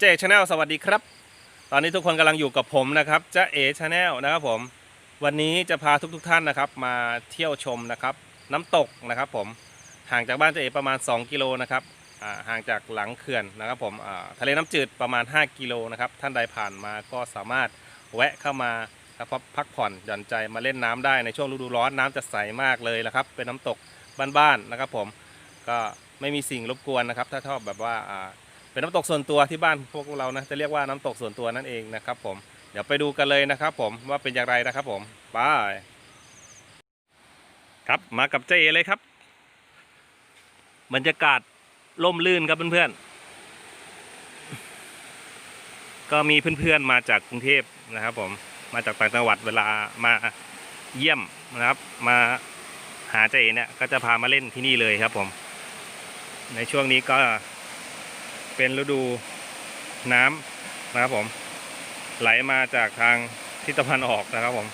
เจชาแนลสวัสดีครับ ตอนนี้ทุกคนกำลังอยู่กับผมนะครับจ้าเอชาแนลนะครับผม วันนี้จะพาทุกๆทท่านนะครับ มาเที่ยวชมนะครับ น้ำตกนะครับผม ห่างจากบ้านจ้าเอประมาณ 2 กิโลนะครับอ่าห่างจากหลังเขื่อนนะครับผมอ่าทะเลน้ำจืดประมาณ 5 กิโลนะครับ ท่านใดผ่านมาก็สามารถแวะเข้ามาครับพักผ่อนหย่อนใจมาเล่นน้ำได้ในช่วงฤดูร้อนน้ำจะใสมากเลยนะครับ เป็นน้ำตกบ้านๆนะครับผม ก็ไม่มีสิ่งรบกวนนะครับ ถ้าชอบแบบว่า เป็นน้ำตกส่วนตัวที่บ้านพวกเรานะจะเรียกว่าน้ำตกส่วนตัวนั่นเองนะครับ ผมเดี๋ยวไปดูกันเลยนะครับ ผมว่าเป็นอย่างไรนะครับ ผมไปครับมากับเจเอเลยครับบรรยากาศล่มลื่นครับเพื่อนๆ ก็มีเพื่อนๆมาจากกรุงเทพนะครับ ผมมาจากต่างจังหวัดเวลามาเยี่ยมนะครับ มาหาเจเนี่ยก็จะพามาเล่นที่นี่เลยครับ ผม ในช่วงนี้ก็ เป็นฤดูน้ำนะครับผม ไหลมาจากทางทิศตะวันออกนะครับผม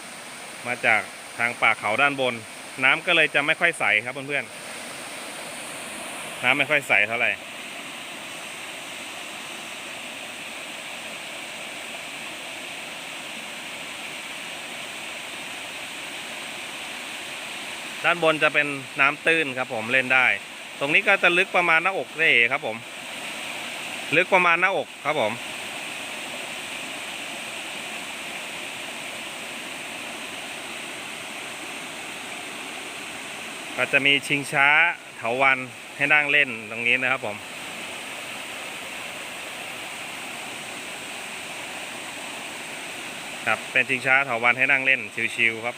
มาจากทางป่าเขาด้านบน น้ำก็เลยจะไม่ค่อยใสครับเพื่อนๆ น้ำไม่ค่อยใสเท่าไหร่ด้านบนจะเป็นน้ำตื้นครับผมเล่นได้ ตรงนี้ก็จะลึกประมาณหน้าอกได้ครับผม ลึกประมาณหน้าอกครับผมก็จะมีชิงช้าเถาวันให้นั่งเล่นตรงนี้นะครับผมครับเป็นชิงช้าเถาวันให้นั่งเล่นชิวๆครับ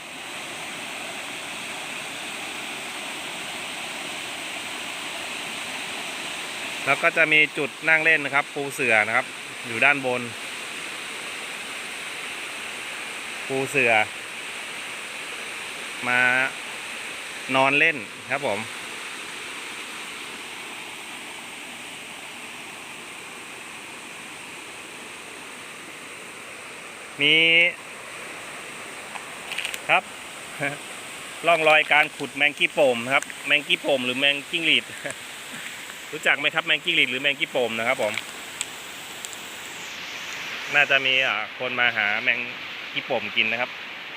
แล้วก็จะมีจุดนั่งเล่นนะครับ ปูเสือนะครับ อยู่ด้านบน ปูเสือ มานอนเล่นครับผมมีครับร่องรอยการขุดแมงกี้โป่มครับ แมงกี้โป่มหรือแมงกิ้งหรีด รู้จักไหมครับแมงกี้หรีดหรือแมงกี้โปมนะครับผม น่าจะมีอ่าคนมาหาแมงกี้โปมกินนะครับ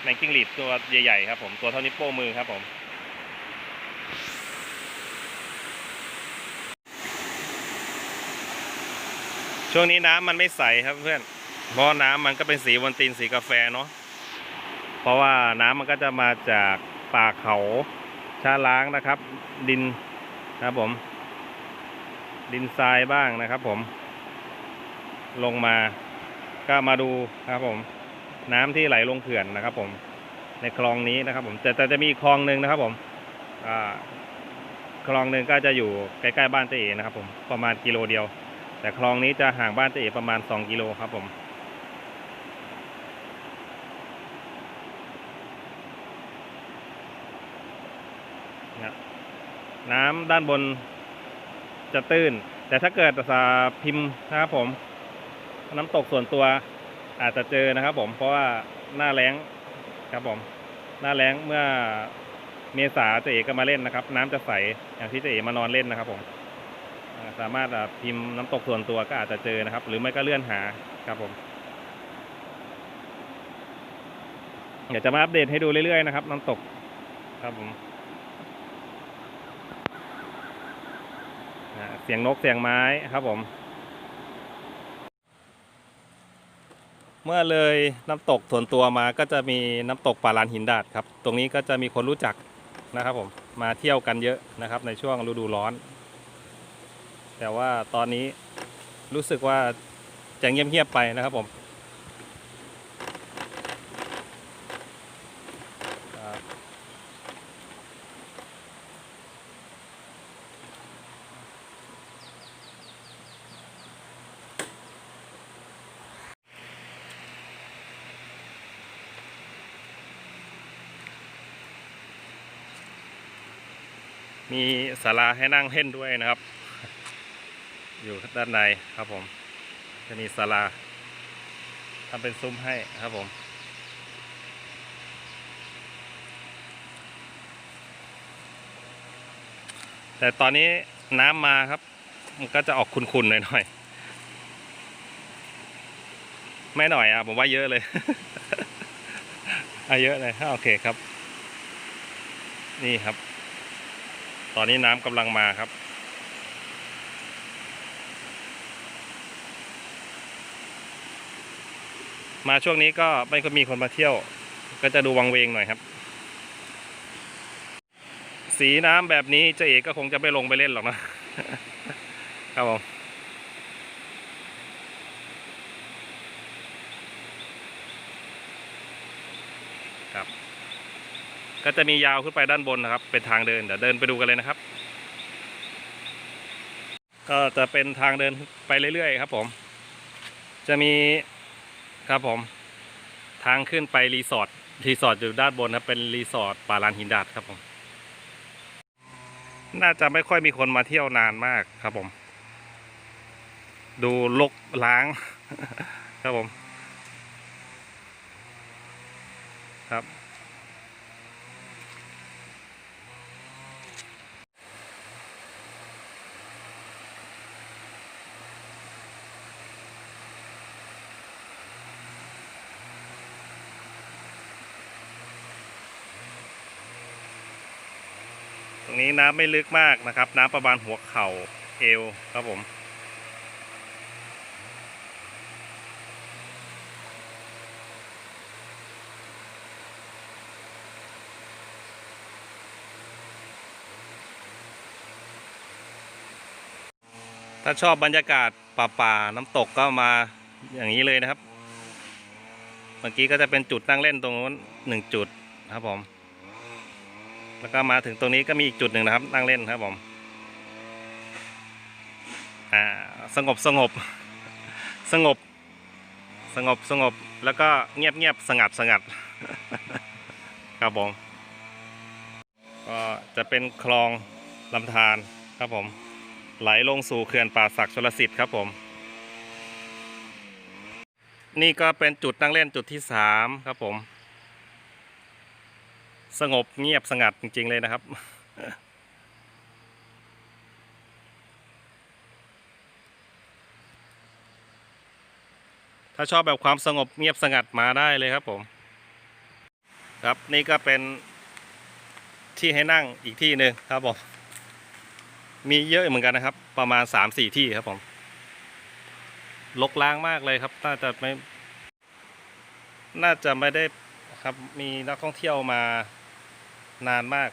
แมงกิ้งหรีดตัวใหญ่ๆครับผมตัวเท่านิ้วโป้มือครับผมช่วงนี้น้ำมันไม่ใสครับเพื่อน เพราะน้ำมันก็เป็นสีวันตินสีกาแฟเนาะ เพราะว่าน้ำมันก็จะมาจากป่าเขาชาล้างนะครับ ดินนะครับผม ดินทรายบ้างนะครับ ผม ลงมาก็มาดูนะครับ ผม น้ำที่ไหลลงเขื่อนนะครับ ผม ในคลองนี้นะครับ ผมแต่แต่จะมีคลองหนึ่งนะครับ ผมคลองหนึ่งก็จะอยู่ใกล้ๆบ้านเจเอนะครับ ผมประมาณกิโลเดียว แต่คลองนี้จะห่างบ้านเจเอประมาณ 2 กิโลครับ ผมนะน้ำด้านบน จะตื้น แต่ถ้าเกิดสาพิมพ์นะครับผมน้ำตกส่วนตัวอาจจะเจอนะครับผมเพราะว่าหน้าแล้งครับผมหน้าแล้งเมื่อเมษาเจเอก็มาเล่นนะครับ น้ำจะใสอย่างที่เจเอกมานอนเล่นนะครับผมสามารถพิมพ์น้ำตกส่วนตัวก็อาจจะเจอนะครับ หรือไม่ก็เลื่อนหาครับผมเดี๋ยวจะมาอัปเดตให้ดูเรื่อยๆนะครับ น้ำตกครับผม อ่า เสียงนกเสียงไม้ครับผม เมื่อเลยน้ำตกส่วนตัวมาก็จะมีน้ำตกป่าลานหินดาดครับ ตรงนี้ก็จะมีคนรู้จักนะครับผมมาเที่ยวกันเยอะนะครับในช่วงฤดูร้อน แต่ว่าตอนนี้รู้สึกว่าจะเงียบๆไปนะครับผม มีศาลาให้นั่งเล่นด้วยนะครับ อยู่ด้านในครับผม จะมีศาลาทำเป็นซุ้มให้ครับผมแต่ตอนนี้น้ำมาครับ มันก็จะออกขุ่นๆหน่อยๆ ไม่หน่อยอะ ผมว่าเยอะเลยอะเยอะเลยโอเคครับ นี่ครับ อนนี้น้ำกำลังมาครับ มาช่วงนี้ก็ไม่ก็มีคนมาเที่ยว ก็จะดูวังเวงหน่อยครับ สีน้ำแบบนี้เจ๊เอกก็คงจะไม่ลงไปเล่นหรอกนะครับผมครับ ก็จะมียาวขึ้นไปด้านบนนะครับ เป็นทางเดินเดี๋ยวเดินไปดูกันเลยนะครับ ก็จะเป็นทางเดินไปเรื่อยๆครับ ผม จะมีครับผม ทางขึ้นไปรีสอร์ทรีสอร์ทอยู่ด้านบนนะเป็นรีสอร์ทป่าลานหินดาดครับผม น่าจะไม่ค่อยมีคนมาเที่ยวนานมากครับผม ดูลกล้างครับผม ครับ นี้น้ำไม่ลึกมากนะครับ น้ำประมาณหัวเข่าเอวครับผม ถ้าชอบบรรยากาศป่าป่าน้ำตกก็มาอย่างนี้เลยนะครับ เมื่อกี้ก็จะเป็นจุดนั่งเล่นตรงนู้นหนึ่งจุดครับผม แล้วก็มาถึงตรงนี้ก็มีอีกจุดหนึ่งนะครับ นั่งเล่นครับผมอ่าสงบสงบสงบ สงบสงบแล้วก็เงียบเงียบสงัดสงัดครับผมก็จะเป็นคลองลำธารครับผม ไหลลงสู่เขื่อนป่าศักดิ์ชลสิทธิ์ครับผม นี่ก็เป็นจุดนั่งเล่นจุดที่สามครับผม สงบเงียบสงัดจริง ๆ เลยนะครับ ถ้าชอบแบบความสงบเงียบสงัดมาได้เลยครับผม ครับนี่ก็เป็นที่ให้นั่งอีกที่หนึ่งครับผม มีเยอะเหมือนกันนะครับ ประมาณสามสี่ที่ครับผมลกล้างมากเลยครับ น่าจะไม่ น่าจะไม่ได้ครับ มีนักท่องเที่ยวมา นานมาก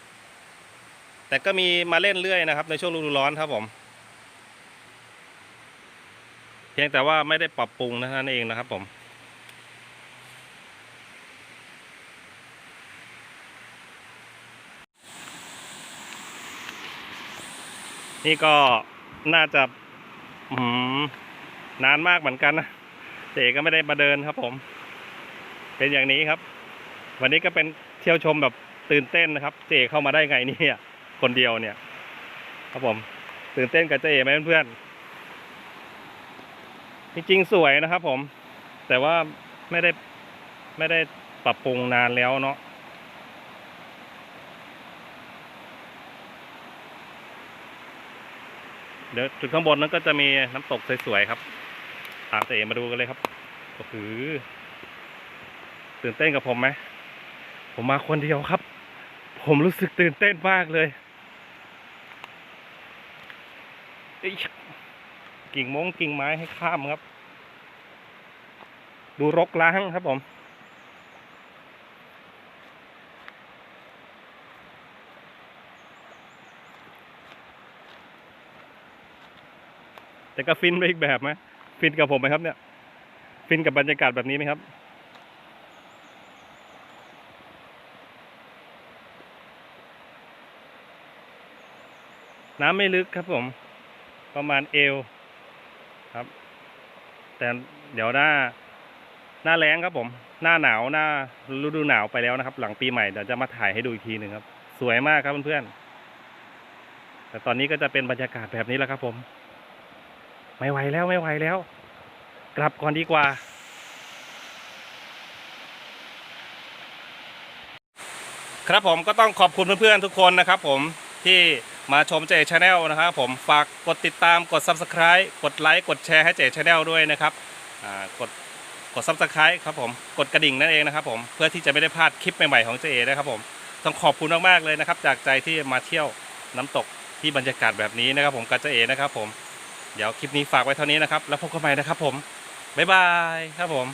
แต่ก็มีมาเล่นเรื่อยนะครับ ในช่วงฤดูร้อนครับผม เพียงแต่ว่าไม่ได้ปรับปรุงนะนั่นเองนะครับผมนี่ก็น่าจะนานมากเหมือนกันนะเจก็ไม่ได้มาเดินครับผม เป็นอย่างนี้ครับ วันนี้ก็เป็นเที่ยวชมแบบ ตื่นเต้นนะครับ เจเข้ามาได้ไงเนี่ยคนเดียวเนี่ย ครับผม ตื่นเต้นกับเจไหมเพื่อนๆจริงๆสวยนะครับ ผม แต่ว่าไม่ได้ไม่ได้ปรับปรุงนานแล้วเนาะเดี๋ยวจุดข้างบนนั้นก็จะมีน้ำตกสวยๆครับตามเต๋มาดูกันเลยครับโอ้โหตื่นเต้นกับผมไหมผมมาคนเดียวครับ ผมรู้สึกตื่นเต้นมากเลยอิ๊ยกิ่งมงกิ่งไม้ให้ข้ามครับ ดูรกล้างครับผมแต่ก็ฟินไปอีกแบบไหมฟินกับผมไหมครับเนี่ย ฟินกับบรรยากาศแบบนี้ไหมครับ น้ำไม่ลึกครับผม ประมาณเอวครับ แต่เดี๋ยวหน้า หน้าแรงครับผม หน้าหนาวหน้าฤดูหนาวไปแล้วนะครับ หลังปีใหม่เดี๋ยวจะมาถ่ายให้ดูอีกทีหนึ่งครับ สวยมากครับเพื่อนๆแต่ตอนนี้ก็จะเป็นบรรยากาศแบบนี้แล้วครับผม ไม่ไหวแล้วไม่ไหวแล้ว กลับก่อนดีกว่าครับผมก็ต้องขอบคุณเพื่อนๆทุกคนนะครับผม ที่มาชมเจชาแนลนะครับผมฝากกดติดตามกด Subscribe กดไลค์กดแชร์ให้เจชาแนลด้วยนะครับอ่ากดกด subscribe ครับผมกดกระดิ่งนั่นเองนะครับผมเพื่อที่จะไม่ได้พลาดคลิปใหม่ๆของเจเอนะครับผมต้องขอบคุณมากๆเลยนะครับจากใจที่มาเที่ยวน้ำตกที่บรรยากาศแบบนี้นะครับผมกับเจเอนะครับผมเดี๋ยวคลิปนี้ฝากไว้เท่านี้นะครับแล้วพบกันใหม่นะครับผมบ๊ายบายครับผม